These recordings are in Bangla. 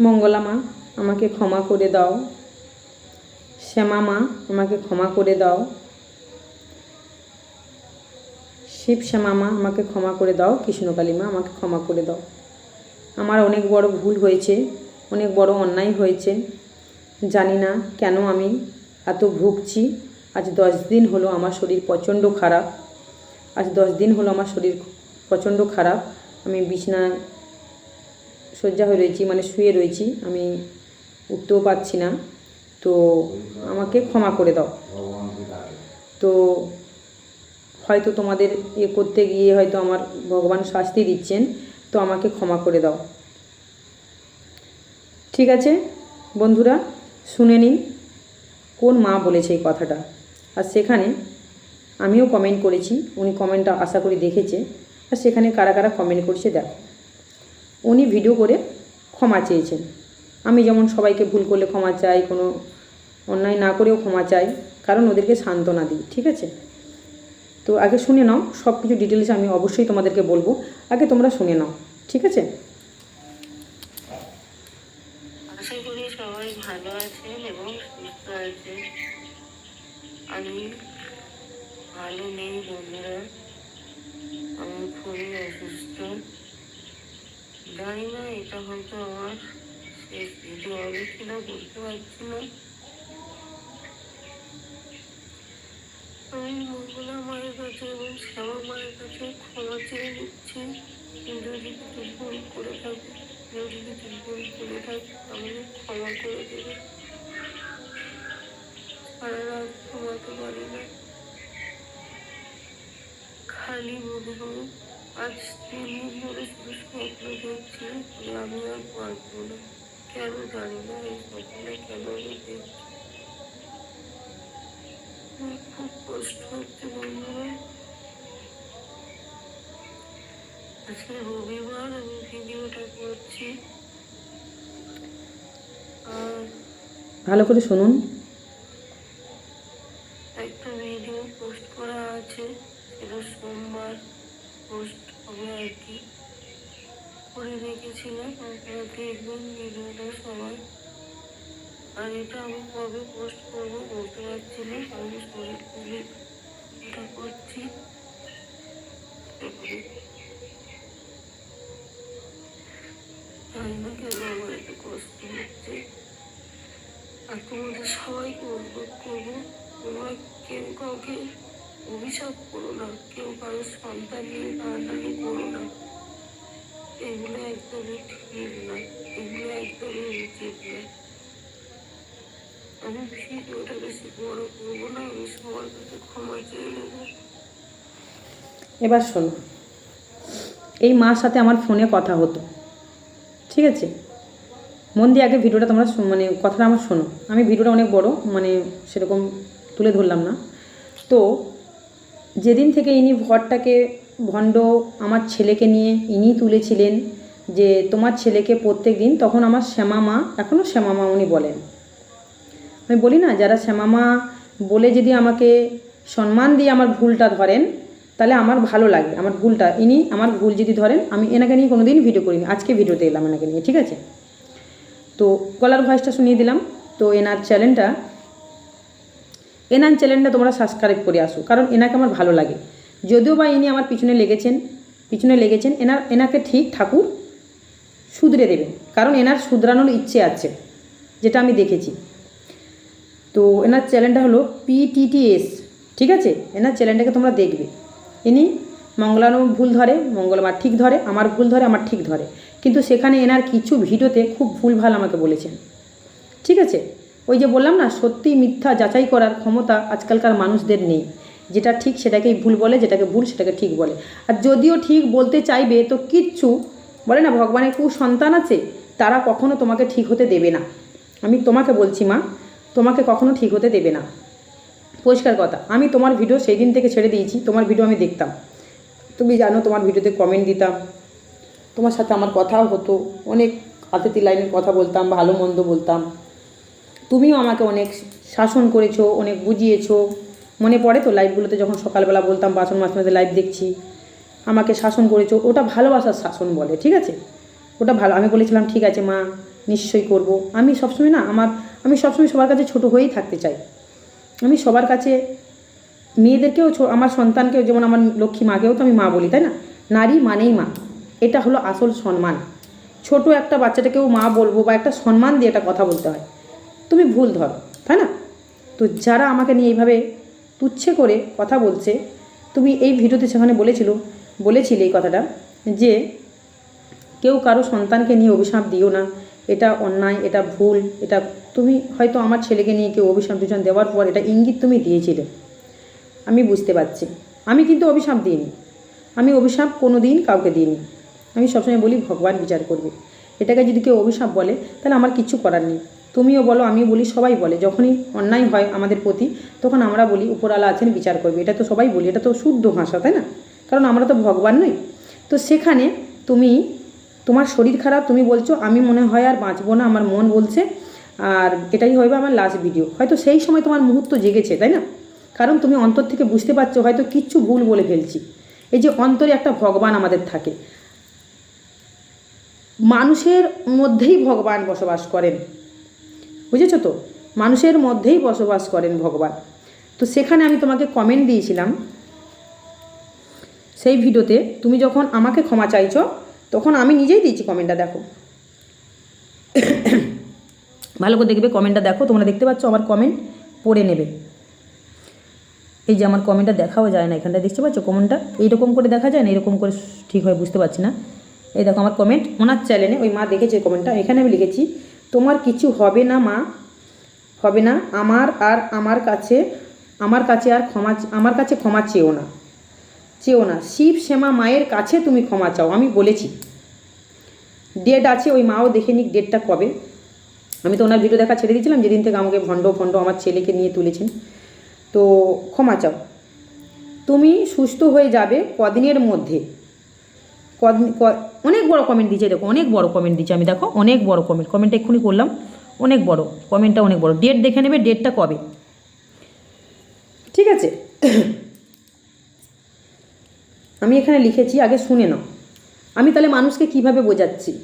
মঙ্গলা মা, আমাকে ক্ষমা করে দাও। শ্যামা মা, আমাকে ক্ষমা করে দাও। শিব শ্যামা মা, আমাকে ক্ষমা করে দাও। কৃষ্ণকালী মা, আমাকে ক্ষমা করে দাও। আমার অনেক বড় ভুল হয়েছে, অনেক বড় অন্যায় হয়েছে। জানি না কেন আমি এত ভুগছি। আজ দশ দিন হলো আমার শরীর প্রচণ্ড খারাপ। আজ দশ দিন হলো আমার শরীর প্রচণ্ড খারাপ। আমি বিছনায় শয্যা হয়ে রয়েছি মানে শুয়ে রয়েছি, আমি উঠতেও পারছি না। তো আমাকে ক্ষমা করে দাও। তো হয়তো তোমাদের এ করতে গিয়ে হয়তো আমার ভগবান শাস্তি দিচ্ছেন, তো আমাকে ক্ষমা করে দাও। ঠিক আছে? বন্ধুরা, শুনে নিন কোন মা বলেছে এই কথাটা। আর সেখানে আমিও কমেন্ট করেছি, উনি কমেন্টটা আশা করি দেখেছে। আর সেখানে কারা কারা কমেন্ট করছে, দেখো। উনি ভিডিও করে ক্ষমা চেয়েছেন। আমি যেমন সবাইকে ভুল করলে ক্ষমা চাই, কোনো অন্যায় না করেও ক্ষমা চাই, কারণ ওদেরকে সান্ত্বনা দিই, ঠিক আছে? তো আগে শুনে নাও সব কিছু ডিটেলস আমি অবশ্যই তোমাদেরকে বলব। আগে তোমরা শুনে নাও, ঠিক আছে? আমি ভালো নেই আমি খুবই অসুস্থ জানি না, এটা হয়তো আমার শেষ ভিডিও বলতে পারছি না। আমি মঙ্গলা মায়ের কাছে এবং শ্যামা মায়ের কাছে ক্ষমা চেয়ে নিচ্ছি। যদি কিছু ভুল করে থাকি, যদি কিছু ভুল করে থাকি, আমাকে ক্ষমা করে দেবে। সারা রাত ঘুমাতে পারি না। খালি মনে হয় আজ তিন ধরে শুধু স্বপ্ন দেখছি যে আমি আর বাঁচবো না কেন জানি না এই স্বপ্নে কেন আমি দেখছি? খুব কষ্ট হচ্ছে বন্ধুরা। আজকে রবিবার আমি ভিডিওটা করছি। আর ভালো করে শুনুন। একটা ভিডিও পোস্ট করা আছে সেটা সোমবার। পোস্ট হবে আর কি। করে রেখেছিলাম আপনারা দেখবেন ভিডিওটা সবাই আর এটা আমি কবে পোস্ট করব বলতে পারছি না আমি শরীর খুবই এটা করছি। আমার এত কষ্ট হচ্ছে। আর তোমাদের সবাইকে অনুরোধ করব, তোমরা কেউ কাউকে অভিশাপ করো না, কেউ কারোর সন্তান নিয়ে টানাটানি করো না। এগুলো একদমই ঠিক নয় এগুলো একদমই উচিত নয় আমি ভিডিওটা বেশি বড় করব না, আমি সবার কাছে ক্ষমা চেয়ে নেব। এবার শোনো, এই মার সাথে আমার ফোনে কথা হতো, ঠিক আছে? মন দিয়ে আগে ভিডিওটা তোমরা মানে কথাটা আমার শোনো। আমি ভিডিওটা অনেক বড় মানে সেরকম তুলে ধরলাম না। তো যেদিন থেকে ইনি ঘরটাকে ভণ্ড আমার ছেলেকে নিয়ে ইনি তুলেছিলেন, যে তোমার ছেলেকে প্রত্যেক দিন, তখন আমার শ্যামা মা এখনও শ্যামা মা উনি বলেন। আমি বলি না, যারা শ্যামা মা বলে যদি আমাকে সম্মান দিয়ে আমার ভুলটা ধরেন, তাহলে আমার ভালো লাগে, আমার ভুলটা। ইনি আমার ভুল যদি ধরেন, আমি এনাকে নিয়ে কোনো দিন ভিডিও করিনি। আজকে ভিডিওতে এলাম এনাকে নিয়ে, ঠিক আছে? তো গলার ভয়েসটা শুনিয়ে দিলাম। তো এনার চ্যানেলটা এনার চ্যানেলটা তোমরা সাবস্ক্রাইব করে আসো, কারণ এনাকে আমার ভালো লাগে। যদিও বা ইনি আমার পিছনে লেগেছেন পিছনে লেগেছেন, এনার, এনাকে ঠিক ঠাকুর শুধরে দেবেন, কারণ এনার শুধরানোর ইচ্ছে আছে, যেটা আমি দেখেছি। তো এনার চ্যানেলটা হলো পিটিটিএস ঠিক আছে? এনার চ্যানেলটাকে তোমরা দেখবে। ইনি মঙ্গলানো ভুল ধরে, মঙ্গলবার ঠিক ধরে, আমার ভুল ধরে, আমার ঠিক ধরে। কিন্তু সেখানে এনার কিছু ভিডিওতে খুব ভুলভাল আমাকে বলেছেন, ঠিক আছে? ওই যে বললাম না সত্যি মিথ্যা যাচাই করার ক্ষমতা আজকালকার মানুষদের নেই। যেটা ঠিক সেটাকেই ভুল বলে, যেটাকে ভুল সেটাকে ঠিক বলে। আর যদিও ঠিক বলতে চাইবে, তো কিচ্ছু বলে না, ভগবানের কু সন্তান আছে, তারা কখনো তোমাকে ঠিক হতে দেবে না। আমি তোমাকে বলছি মা, তোমাকে কখনো ঠিক হতে দেবে না। পরিষ্কার কথা, আমি তোমার ভিডিও সেই দিন থেকে ছেড়ে দিয়েছি, তোমার ভিডিও আমি দেখতাম। তুমি জানো, তোমার ভিডিওতে কমেন্ট দিতাম। তোমার সাথে আমার কথাও হতো, অনেক আতিথি লাইনের কথা বলতাম, ভালো মন্দ বলতাম। তুমিও আমাকে অনেক শাসন করেছ, অনেক বুঝিয়েছো। মনে পড়ে তো লাইভগুলোতে যখন সকালবেলা বলতাম, বাসন মাঝে মাঝে লাইভ দেখছি। আমাকে শাসন করেছ, ওটা ভালোবাসার শাসন বলে, ঠিক আছে? ওটা ভালো, আমি বলেছিলাম, ঠিক আছে মা, নিশ্চয়ই করব। আমি সবসময় না, আমার, আমি সবসময় সবার কাছে ছোট হয়েই থাকতে চাই। আমি সবার কাছে, মেয়েদেরকেও আমার সন্তানকেও, যেমন আমার লক্ষ্মী মাকেও তো আমি মা বলি, তাই না? নারী মানেই মা। এটা হলো আসল সম্মান। ছোট একটা বাচ্চাটাকেও মা বলব বা একটা সম্মান দিয়ে একটা কথা বলতে হয়। তুমি ভুল ধরো, তাই না? তো যারা আমাকে নিয়ে এইভাবে তুচ্ছে করে কথা বলছে, তুমি এই ভিডিওতে সেখানে বলেছিল, বলেছিলে এই কথাটা যে কেউ কারও সন্তানকে নিয়ে অভিশাপ দিও না, এটা অন্যায়, এটা ভুল, এটা তুমি হয়তো আমার ছেলেকে নিয়ে কেউ অভিশাপ দুজন দেওয়ার পর এটা ইঙ্গিত তুমি দিয়েছিলে। আমি বুঝতে পারছি। আমি কিন্তু অভিশাপ দিইনি। আমি অভিশাপ কোনো দিন কাউকে দিইনি। আমি সবসময় বলি, ভগবান বিচার করবে। এটাকে যদি কেউ অভিশাপ বলে, তাহলে আমার কিচ্ছু করার নেই। তুমিও বলো আমি বলি, সবাই বলে। যখনই অন্যায় হয় আমাদের প্রতি, তখন আমরা বলি, উপরওয়ালা আছেন, বিচার করবে। এটা তো সবাই বলি, এটা তো শুদ্ধ ভাষা, তাই না? কারণ আমরা তো ভগবান নই। তো সেখানে তুমি, তোমার শরীর খারাপ, তুমি বলছো, আমি মনে হয় আর বাঁচবো না, আমার মন বলছে, আর এটাই হবে আমার লাস্ট ভিডিও হয়তো সেই সময় তোমার মুহূর্ত জেগেছে, তাই না? কারণ তুমি অন্তর থেকে বুঝতে পারছ, হয়তো কিচ্ছু ভুল বলে ফেলছি। এই যে অন্তরে একটা ভগবান আমাদের থাকে। মানুষের মধ্যেই ভগবান বসবাস করেন। বুঝেছ তো? মানুষের মধ্যেই বসবাস করেন ভগবান। তো সেখানে আমি তোমাকে কমেন্ট দিয়েছিলাম, সেই ভিডিওতে তুমি যখন আমাকে ক্ষমা চাইছো, তখন আমি নিজেই দিয়েছি কমেন্টটা দেখো। ভালো করে দেখবে কমেন্টটা দেখো, তোমরা দেখতে পাচ্ছ আমার কমেন্ট পড়ে নেবে। এই যে আমার কমেন্টটা দেখাও যায় না এখানটা দেখতে পাচ্ছ কমেন্টটা এইরকম করে দেখা যায় না? এরকম করে ঠিক হয়, বুঝতে পারছি না। এই দেখো আমার কমেন্ট ওনার চ্যানেলে ওই মা দেখেছে কমেন্টটা এখানে আমি লিখেছি তোমার কিছু হবে না, মা। হবে না। আমার আর আমার কাছে আমার কাছে আর ক্ষমা, আমার কাছে ক্ষমা চেও না। চেও না। শিব শ্যামা মায়ের কাছে তুমি ক্ষমা চাও, আমি বলেছি। ডেট আছে, ওই মাও দেখে নিক ডেটটা কবে। আমি তো ওনার ভিডিও দেখা ছেড়ে দিয়েছিলাম, যেদিন থেকে আমাকে ভণ্ড ভণ্ড আমার ছেলেকে নিয়ে তুলেছেন। তো ক্ষমা চাও। তুমি সুস্থ হয়ে যাবে কদিনের মধ্যে। অনেক বড় কমেন্ট দিয়েছে, দেখো, অনেক বড় কমেন্ট দিয়েছে। আমি দেখো, অনেক বড় কমেন্ট কমেন্টটা এক্ষুনি করলাম। অনেক বড়। কমেন্টটা অনেক বড়। ডেট দেখে নেবে ডেটটা কবে? ঠিক আছে? আমি এখানে লিখেছি, আগে শুনে নাও। আমি তাহলে মানুষকে কীভাবে বোঝাচ্ছি?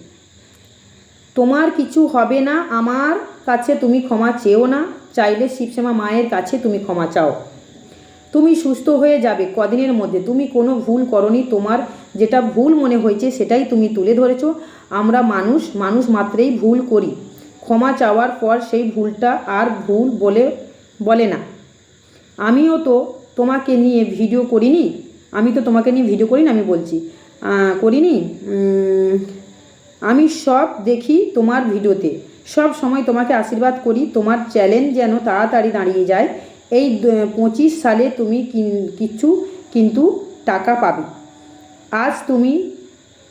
তোমার কিছু হবে না, আমার কাছে তুমি ক্ষমা চেও না, চাইলে শিবশ্যামা মায়ের কাছে তুমি ক্ষমা চাও। তুমি সুস্থ হয়ে যাবে কদিনের মধ্যে। তুমি কোনো ভুল করনি, তোমার যেটা ভুল মনে হয়েছে সেটাই তুমি তুলে ধরেছ। আমরা মানুষ মানুষ মাত্রেই ভুল করি। ক্ষমা চাওয়ার পর সেই ভুলটা আর ভুল বলে বলে না। আমিও তো তোমাকে নিয়ে ভিডিও করিনি। আমি তো তোমাকে নিয়ে ভিডিও করিনি, আমি বলছি। করিনি। আমি সব দেখি তোমার ভিডিওতে। সব সময় তোমাকে আশীর্বাদ করি। তোমার চ্যালেঞ্জ যেন তাড়াতাড়ি দাঁড়িয়ে যায়। এই পঁচিশ সালে তুমি কিছু কিন্তু টাকা পাবে। আজ তুমি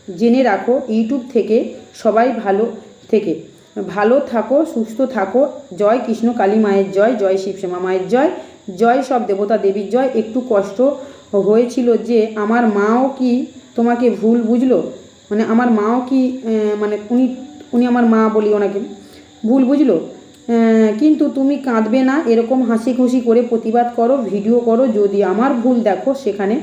জেনে রাখো, ইউটিউব থেকে সবাই ভালো থেকে। ভালো থাকো, সুস্থ থাকো। জয় কৃষ্ণ, কালী মায়ের জয় জয় শিবশ্যামা মায়ের জয় জয় সব দেবতা দেবীর জয়। একটু কষ্ট হয়েছিল যে আমার মাও কি তোমাকে ভুল বুঝলো? মানে আমার মাও কি মানে উনি উনি আমার মা বলি ওনাকে ভুল বুঝলো? কিন্তু তুমি কাঁদবে না, এরকম হাসি খুশি করে প্রতিবাদ করো, ভিডিও করো। যদি আমার ভুল দেখো, সেখানে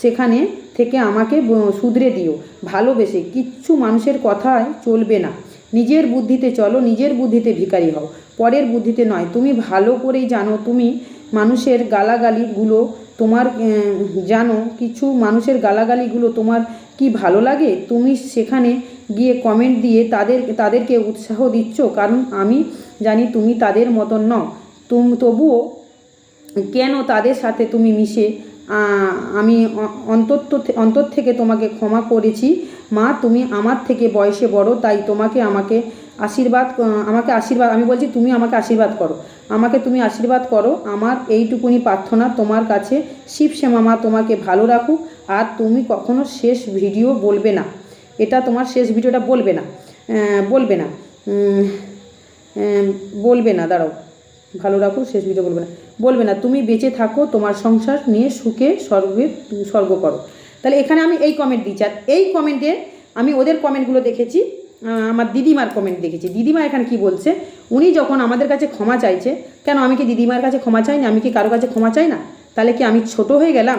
সেখানে থেকে আমাকে শুধরে দিও। ভালোবেসে, কিচ্ছু মানুষের কথায় চলবে না। নিজের বুদ্ধিতে চলো, নিজের বুদ্ধিতে ভিখারি হও। পরের বুদ্ধিতে নয়, তুমি ভালো করেই জানো, তুমি মানুষের গালাগালিগুলো তোমার জানো, কিছু মানুষের গালাগালিগুলো তোমার কি ভালো লাগে? তুমি সেখানে গিয়ে কমেন্ট দিয়ে তাদের, তাদেরকে উৎসাহ দিচ্ছ, কারণ আমি জানি তুমি তাদের মতন নও। তুম, তবুও কেন তাদের সাথে তুমি মিশে আমি অন্তত অন্তর থেকে তোমাকে ক্ষমা করেছি। মা, তুমি আমার থেকে বয়সে বড়, তাই তোমাকে আমাকে আশীর্বাদ আমাকে আশীর্বাদ, আমি বলছি তুমি আমাকে আশীর্বাদ করো। আমাকে তুমি আশীর্বাদ করো। আমার এইটুকুনি প্রার্থনা তোমার কাছে। শিব শ্যামা মা, তোমাকে ভালো রাখুক। আর তুমি কখনো শেষ ভিডিও বলবে না। এটা তোমার শেষ ভিডিওটা বলবে না। বলবে না। বলবে না, দাঁড়াও। ভালো রাখো, শেষ ভিডিও বলবে না। বলবে না, তুমি বেঁচে থাকো, তোমার সংসার নিয়ে সুখে, স্বর্গে স্বর্গ করো। তাহলে এখানে আমি এই কমেন্ট দিচ্ছি। আর এই কমেন্টে আমি ওদের কমেন্টগুলো দেখেছি আমার দিদিমার কমেন্ট দেখেছি। দিদিমা এখানে কি বলছে, উনি যখন আমাদের কাছে ক্ষমা চাইছে, কেন আমি কি দিদিমার কাছে ক্ষমা চাইনি? আমি কি কারও কাছে ক্ষমা চাই না? তাহলে কি আমি ছোট হয়ে গেলাম?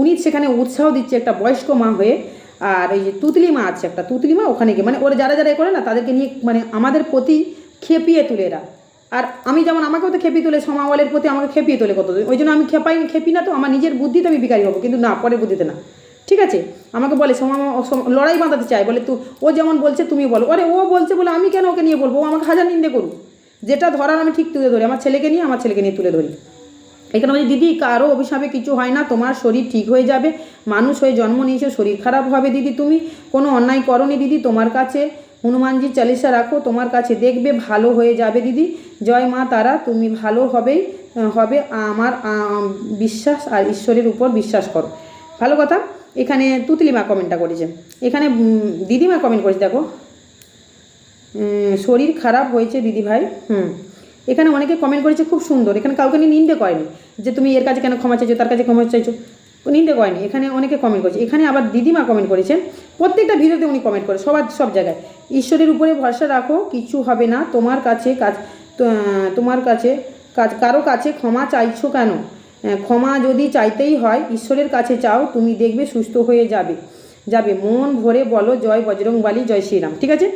উনি সেখানে উৎসাহ দিচ্ছে একটা বয়স্ক মা হয়ে, আর এই যে তুতলি মা আছে একটা, তুতলি মা ওখানে গিয়ে মানে ওরা যারা যারা করে না, তাদেরকে নিয়ে মানে আমাদের প্রতি খেপিয়ে তুলে এরা। আর আমি যেমন আমাকেও তো খেপিয়ে তোলে, সমাওয়ালের প্রতি আমাকে খেপিয়ে তোলে কত ওই জন্য আমি খেপাই, খেপি না তো, আমার নিজের বুদ্ধিতে আমি বিকারি হব, কিন্তু না, পরের বুদ্ধিতে না। ঠিক আছে? আমাকে বলে, সমা লড়াই বাঁধাতে চায়, বলে, তু, ও যেমন বলছে তুমি বলো। আরে, ও বলছে বলে আমি কেন ওকে নিয়ে বলব? ও আমাকে হাজার নিন্দে করুক। যেটা ধরার আমি ঠিক তুলে ধরি, আমার ছেলেকে নিয়ে, আমার ছেলেকে নিয়ে তুলে ধরি। এখানে বলছি, দিদি, কারও অভিশাপে কিছু হয় না, তোমার শরীর ঠিক হয়ে যাবে, মানুষ হয়ে জন্ম নিয়েছো, শরীর খারাপ হবে, দিদি, তুমি কোনো অন্যায় করনি, দিদি, তোমার কাছে হনুমানজি চালিসা রাখো, তোমার কাছে দেখবে ভালো হয়ে যাবে দিদি। জয় মা তারা, তুমি ভালো হবেই হবে আমার বিশ্বাস আর ঈশ্বরের উপর বিশ্বাস করো। ভালো কথা, এখানে তুতলিমা কমেন্টটা করেছে। এখানে দিদিমা কমেন্ট করেছে, দেখো। শরীর খারাপ হয়েছে দিদি ভাই, হুম। এখানে অনেকে কমেন্ট করেছে, খুব সুন্দর। এখানে কাউকে নিয়ে নিন্দে করেনি যে তুমি এর কাছে কেন ক্ষমা চাইছো, তার কাছে ক্ষমা চাইছো। নিন্দে করেনি, এখানে অনেকে কমেন্ট করেছে। এখানে আবার দিদিমা কমেন্ট করেছেন, প্রত্যেকটা ভিডিওতে উনি কমেন্ট করে, সবার, সব জায়গায়। ঈশ্বরের উপরে ভরসা রাখো, কিছু হবে না, তোমার কাছে কাজ তোমার কাছে কাজ, কারও কাছে ক্ষমা চাইছো কেন? ক্ষমা যদি চাইতেই হয়, ঈশ্বরের কাছে চাও, তুমি দেখবে সুস্থ হয়ে যাবে যাবে। মন ভরে বলো, জয় বজরংবালী, জয় শ্রীরাম, ঠিক আছে?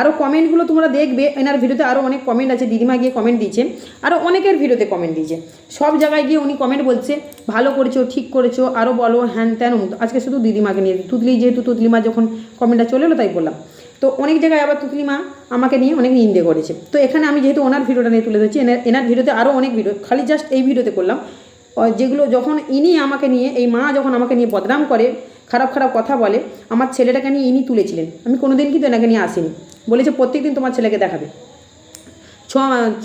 আরও কমেন্টগুলো তোমরা দেখবে। এনার ভিডিওতে আরও অনেক কমেন্ট আছে, দিদিমা গিয়ে কমেন্ট দিয়েছে আরও অনেকের ভিডিওতে কমেন্ট দিয়েছে। সব জায়গায় গিয়ে উনি কমেন্ট বলছে, ভালো করেছ, ঠিক করেছ আরও বলো, হ্যান ত্যান। আজকে শুধু দিদিমাকে নিয়ে, তুতলি যেহেতু তুতলিমা যখন কমেন্টটা চলে এলো তাই বললাম। তো অনেক জায়গায় আবার তুতলিমা আমাকে নিয়ে অনেক নিন্দে করেছে। তো এখানে আমি যেহেতু ওনার ভিডিওটা নিয়ে তুলে ধরছি, এনার ভিডিওতে আরও অনেক ভিডিও খালি জাস্ট এই ভিডিওতে করলাম। যেগুলো যখন ইনি আমাকে নিয়ে, এই মা যখন আমাকে নিয়ে বদনাম করে, খারাপ খারাপ কথা বলে, আমার ছেলেটাকে নিয়ে ইনি তুলেছিলেন। আমি কোনোদিন কিন্তু এনাকে নিয়ে আসিনি। বলেছে, প্রত্যেকদিন তোমার ছেলেকে দেখাবে। ছ,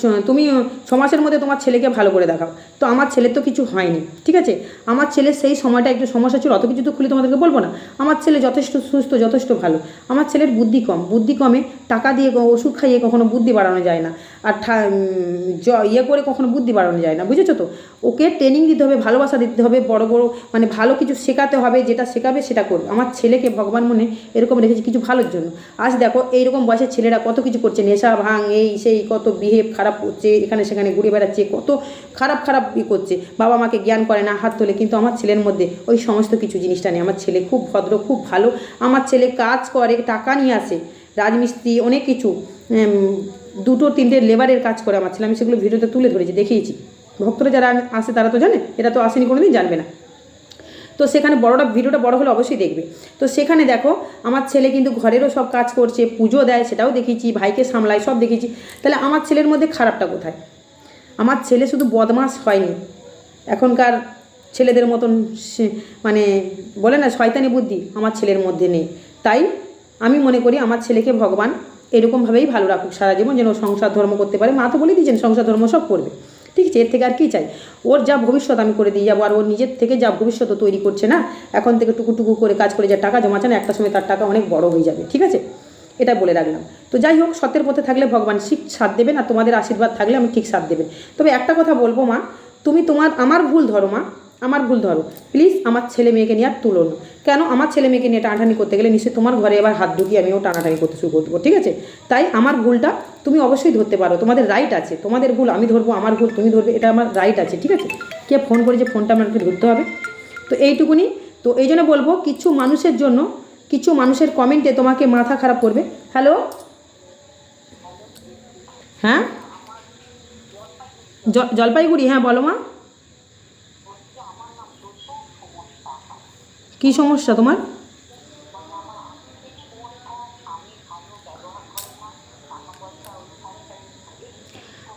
ছ- তুমি ছ মাসের মধ্যে তোমার ছেলেকে ভালো করে দেখাও। তো আমার ছেলের তো কিছু হয়নি, ঠিক আছে? আমার ছেলের সেই সময়টা একটু সমস্যা ছিল, অত কিছু তো খুলে তোমাদেরকে বলব না। আমার ছেলে যথেষ্ট সুস্থ, যথেষ্ট ভালো। আমার ছেলের বুদ্ধি কম। বুদ্ধি কমে টাকা দিয়ে ওষুধ খাইয়ে কখনো বুদ্ধি বাড়ানো যায় না। আর ইয়ে করে কখনো বুদ্ধি বাড়ানো যায় না, বুঝেছ তো? ওকে ট্রেনিং দিতে হবে, ভালোবাসা দিতে হবে, বড় বড় মানে ভালো কিছু শেখাতে হবে, যেটা শেখাবে সেটা করবে। আমার ছেলেকে ভগবান মনে এরকম রেখেছে কিছু ভালোর জন্য। আজ দেখো, এইরকম বয়সের ছেলেরা কত কিছু করছে, নেশা, ভাঙ, এই, সেই, কত বিহেভ খারাপ করছে, এখানে সেখানে ঘুরে বেড়াচ্ছে, কত খারাপ খারাপ ই করছে। বাবা মাকে জ্ঞান করে না, হাত তোলে, কিন্তু আমার ছেলের মধ্যে ওই সমস্ত কিছু জিনিসটা নেই। আমার ছেলে খুব ভদ্র, খুব ভালো। আমার ছেলে কাজ করে, টাকা নিয়ে আসে, রাজমিস্ত্রি, অনেক কিছু দুটো তিনটে লেবারের কাজ করে আমার ছেলে, আমি সেগুলো ভিডিওতে তুলে ধরেছি, দেখিয়েছি। ভক্তরা যারা আসে তারা তো জানে এটা তো আসেনি, কোনোদিন জানবে না। তো সেখানে বড়টা, ভিডিওটা বড় হলে অবশ্যই দেখবে। তো সেখানে দেখো, আমার ছেলে কিন্তু ঘরেরও সব কাজ করছে, পুজো দেয়, সেটাও দেখেছি ভাইকে সামলায়, সব দেখেছি তাহলে আমার ছেলের মধ্যে খারাপটা কোথায়? আমার ছেলে শুধু বদমাস হয়নি। এখনকার ছেলেদের মতন মানে বলে না, শয়তানি বুদ্ধি আমার ছেলের মধ্যে নেই। তাই আমি মনে করি আমার ছেলেকে ভগবান এরকমভাবেই ভালো রাখুক সারা জীবন যেন সংসার ধর্ম করতে পারে। মা তো বলে দিয়েছেন, সংসার ধর্ম সব করবে। ঠিক আছে, এর থেকে আর কী চাই? ওর যা ভবিষ্যৎ আমি করে দিয়ে যাব, আর ওর নিজের থেকে যা ভবিষ্যৎ তৈরি করছে না, এখন থেকে টুকু টুকু করে কাজ করে যা টাকা জমাচ্ছে না, একটা সময় তার টাকা অনেক বড় হয়ে যাবে। ঠিক আছে? এটা বলে রাখলাম। তো যাই হোক সত্যের পথে থাকলে ভগবান ঠিক সাথ দেবেন, আর তোমাদের আশীর্বাদ থাকলে আমি ঠিক সাথ দেবেন। তবে একটা কথা বলব মা, তুমি তোমার, আমার ভুল ধরো মা আমার ভুল ধরো। প্লিজ আমার ছেলে মেয়েকে নিয়ে আর তুলো না। কেন? আমার ছেলে মেয়েকে নিয়ে টানাটানি করতে গেলে নিশ্চয়ই তোমার ঘরে এবার হাত ঢুকিয়ে আমিও টানাটানি করতে শুরু করব ঠিক আছে? তাই আমার ভুলটা তুমি অবশ্যই ধরতে পারো। তোমাদের রাইট আছে। তোমাদের ভুল, আমি ধরবো, আমার ভুল, তুমি ধরবে, এটা আমার রাইট আছে, ঠিক আছে? কে ফোন করেছে ফোনটা আমাকে ধরতে হবে। তো এইটুকুনি। তো এই জন্য বলব, কিছু মানুষের জন্য, কিছু মানুষের কমেন্টে তোমাকে মাথা খারাপ করবে। হ্যালো হ্যাঁ? জলপাইগুড়ি হ্যাঁ বলো মা। কী সমস্যা তোমার?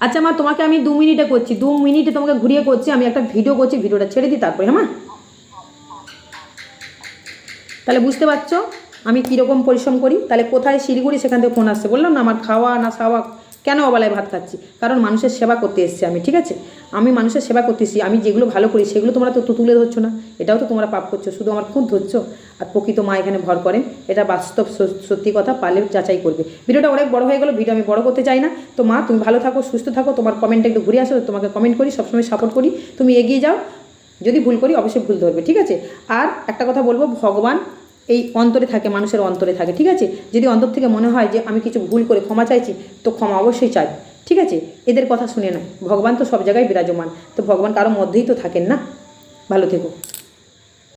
আচ্ছা মা, তোমাকে আমি দু মিনিটে করছি, দু মিনিটে তোমাকে ঘুরিয়ে করছি, আমি একটা ভিডিও করছি, ভিডিওটা ছেড়ে দিই তারপরে হ্যাঁ তাহলে বুঝতে পারছ আমি কীরকম পরিশ্রম করি? তাহলে কোথায় শিলিগুড়ি সেখান থেকে ফোন আসছে, বললাম না, আমার খাওয়া না খাওয়া কেন অবেলায় ভাত খাচ্ছি? কারণ মানুষের সেবা করতে এসেছি আমি, ঠিক আছে? আমি মানুষের সেবা করতে এসেছি, আমি যেগুলো ভালো করি সেগুলো তোমরা তো তুলে ধরছো না। এটাও তো তোমরা পাপ করছ, শুধু আমার খুব ধরছো আর প্রকৃত মা এখানে ভর করেন, এটা বাস্তব সত্যি কথা পারলে যাচাই করবে। ভিডিওটা অনেক বড় হয়ে গেলো, ভিডিও আমি বড় করতে চাই না। তো মা, তুমি ভালো থাকো, সুস্থ থাকো, তোমার কমেন্টটা একটু ঘুরে আসো, তোমাকে কমেন্ট করি, সবসময় সাপোর্ট করি। তুমি এগিয়ে যাও, যদি ভুল করি, অবশ্যই ভুল ধরবে, ঠিক আছে? আর একটা কথা বলব, ভগবান এই অন্তরে থাকে, মানুষের অন্তরে থাকে, ঠিক আছে? যদি অন্তর থেকে মনে হয় যে আমি কিছু ভুল করে ক্ষমা চাইছি, তো ক্ষমা অবশ্যই চাই, ঠিক আছে? এদের কথা শুনে না ভগবান তো সব জায়গায় বিরাজমান। তো ভগবান কারও মধ্যেই তো থাকেন না? ভালো থেকো।